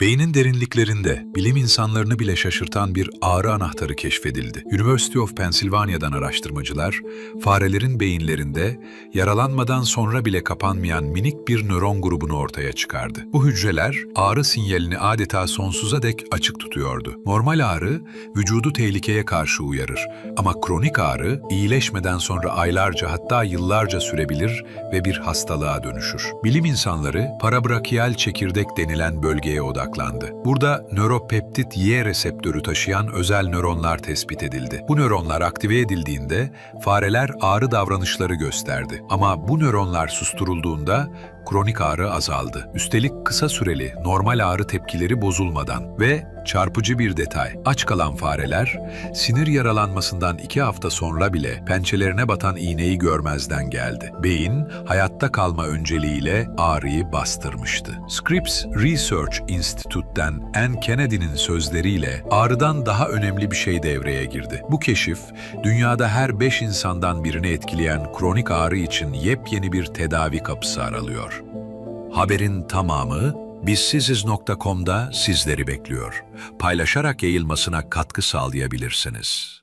Beynin derinliklerinde bilim insanlarını bile şaşırtan bir ağrı anahtarı keşfedildi. University of Pennsylvania'dan araştırmacılar, farelerin beyinlerinde yaralanmadan sonra bile kapanmayan minik bir nöron grubunu ortaya çıkardı. Bu hücreler ağrı sinyalini adeta sonsuza dek açık tutuyordu. Normal ağrı vücudu tehlikeye karşı uyarır ama kronik ağrı iyileşmeden sonra aylarca hatta yıllarca sürebilir ve bir hastalığa dönüşür. Bilim insanları parabrakiyal çekirdek denilen bölgeye odaklandı. Burada nöropeptit Y reseptörü taşıyan özel nöronlar tespit edildi. Bu nöronlar aktive edildiğinde fareler ağrı davranışları gösterdi. Ama bu nöronlar susturulduğunda kronik ağrı azaldı. Üstelik kısa süreli normal ağrı tepkileri bozulmadan ve çarpıcı bir detay. Aç kalan fareler sinir yaralanmasından iki hafta sonra bile pençelerine batan iğneyi görmezden geldi. Beyin hayatta kalma önceliğiyle ağrıyı bastırmıştı. Scripps Research Institute'den Ann Kennedy'nin sözleriyle ağrıdan daha önemli bir şey devreye girdi. Bu keşif dünyada her beş insandan birini etkileyen kronik ağrı için yepyeni bir tedavi kapısı aralıyor. Haberin tamamı bizsiziz.com'da sizleri bekliyor. Paylaşarak yayılmasına katkı sağlayabilirsiniz.